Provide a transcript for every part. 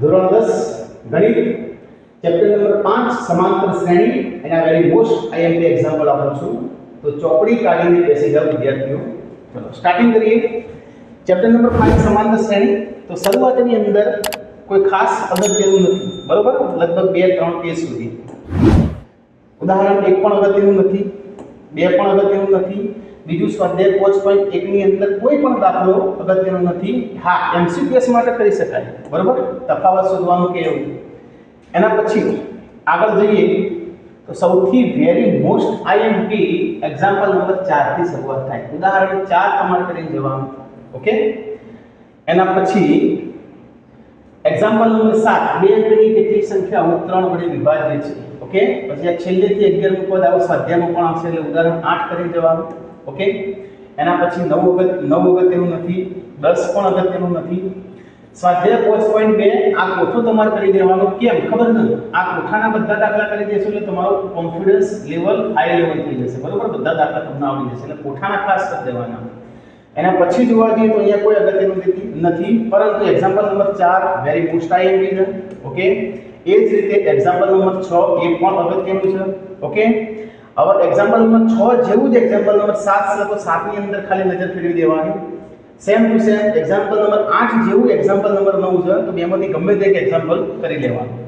ધોરણ દસ ગણિત ચેપ્ટર નંબર પાંચ, સમાંતર શ્રેણી. એના વેરી મોસ્ટ આઈએમપી એક્ઝામ્પલ આપું છું. તો ચોપડી કાઢીને બેસી જાઓ વિદ્યાર્થીઓ. ચલો સ્ટાર્ટિંગ કરીએ. ચેપ્ટર નંબર પાંચ, સમાંતર શ્રેણી. તો શરૂઆતની અંદર કોઈ ખાસ અગત્યનું નથી. બરોબર? લગભગ બે, ત્રણ પેજ સુધી. ઉદાહરણ, એક પણ અગત્યનું નથી, બે પણ અગત્યનું નથી. બીજું સ્વાધ્યાય પોચ પોઈન્ટ એકની અંદર કોઈ પણ દાખલો અગત્યનો નથી. હા એમસીક્યુએસ માટે કરી શકાય. બરોબર? તફાવત શોધવાનું કે એવું? એના પછી આગળ જઈએ. તો સૌથી very most IMP example number ચારથી શરૂઆત થાય. ઉદાહરણ ચાર તમારે કરીને જવાનું. ઓકે એના પછી એક્ઝામ્પલ નંબર 7 બે અંકની કેટલી સંખ્યાઓ ત્રણ વડે વિભાજ્ય છે. ઓકે પછી આ છેલ્લેથી અગિયારનું પદ આવો સ્વાધ્યાયમાં પણ આવશે. એટલે ઉદાહરણ આઠ કરીને જવાનું. ઓકે? એના પછી નવ અગત્ય નવ અગત્યનું નથી, દસ પણ અગત્યનું નથી. સ્વાધ્યાય પોચ પોઈન્ટ બે, આ કોઠો તમારે કરી દેવાનો કેમ? ખબર નથી આ કોઠાના બધા દાખલા કરી દેશો એટલે તમારો કોન્ફિડન્સ લેવલ હાઈ લેવલ થઈ જશે. બરોબર? બધા દાખલા તમને આવડી જશે. એટલે કોઠાના ખાસ કરી દેવાના. એના પછી જોવા જઈએ તો અહીંયા કોઈ અગત્યનું નથી પરંતુ એક્ઝામ્પલ નંબર ચાર વેરી મોસ્ટ આઈએમપી છે ઓકે? એ જ રીતે એક્ઝામ્પલ નંબર છ, એ પણ અગત્યનું છે. ઓકે? હવે એક્ઝામ્પલ નંબર છ જેવું જ એક્ઝામ્પલ નંબર સાત છે તો સાતની અંદર ખાલી નજર ફેરવી દેવાની same to same example number આઠ જેવું એક્ઝામ્પલ નંબર નવ છે તો બેમાંથી ગમે તે એક એક્ઝામ્પલ કરી લેવાનું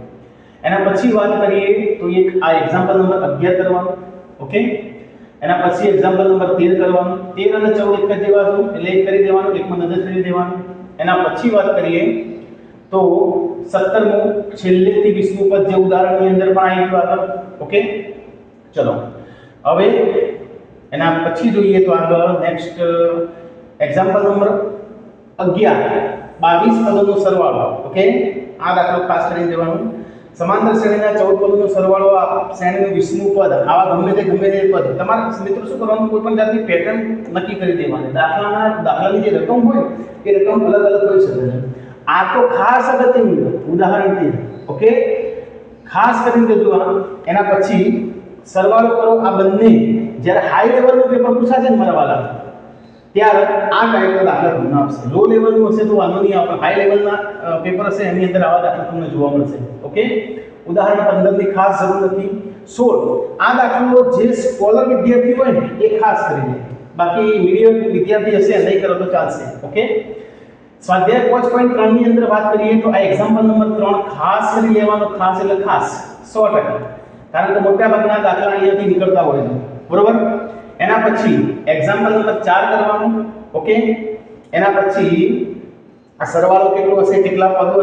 એના પછી વાત કરીએ તો એક આ એક્ઝામ્પલ નંબર અગિયાર કરવાનો ઓકે એના પછી એક્ઝામ્પલ નંબર તેર કરવાનું તેર અને ચૌદ એક જ જેવા એટલે એક કરી દેવાનું એકમાં નજર ફેરવી દેવાનું એના પછી વાત કરીએ તો સત્તરમું છેલ્લેથી વીસમું પદ જે ઉદાહરણની અંદર પણ આવી ગયું આગળ ઓકે? ચલો. હવે એના પછી જોઈએ તો આગળ નેક્સ્ટ એક્ઝામ્પલ નંબર અગિયાર, બાવીસ પદોનો સરવાળો ઓકે આ દાખલો ખાસ કરીને દેવાનું સમાંતર શ્રેણીના ચૌદ પદોનો સરવાળો આ શ્રેણીનું વિષ્ણુ પદ, આવા ગમે તે ગમે તે પદ. તમારે મિત્રો શું કરવાનું? કોઈ પણ જાતની પેટર્ન નક્કી કરી દેવાની. દાખલાના, દાખલાની જે રકમ હોય, એ રકમ અલગ અલગ હોઈ શકે છે. આ તો ખાસ અગત્યનું છે ઉદાહરણથી ઓકે ખાસ કરીને દેજો એના પછી સરવાળો કરો આ બંને. જ્યારે હાઈ લેવલનું પેપર પૂછાશે ને મારા વાલા ત્યારે આ ટાઈપનો દાખલા તમને આપશે. લો લેવલનું હશે તો વાંધો નહીં આવે હાઈ લેવલના પેપર હશે, એની અંદર આવા દાખલા તમને જોવા મળશે. ઓકે ઉદાહરણ પંદરની ખાસ જરૂર નથી. સોળ, આ દાખલો જે સ્કોલર વિદ્યાર્થી હોય ને, એ ખાસ કરીને બાકી મીડિયમ વિદ્યાર્થી હશે, નહીં કરો તો ચાલશે. ઓકે સ્વાધ્યાય પાંચ પોઈન્ટ ત્રણની અંદર વાત કરીએ તો આ એક્ઝામ્પલ નંબર ત્રણ ખાસ કરી લેવાનો ખાસ એટલે ખાસ. સો ટકા. કારણ કે મોટા ભાગના દાખલા અહીંયાથી નીકળતા હોય છે. બરોબર? એના પછી એક્ઝામ્પલ નંબર ચાર કરવાનું ઓકે એના પછી આ સરવાળો કેટલો હશે? કેટલા પદો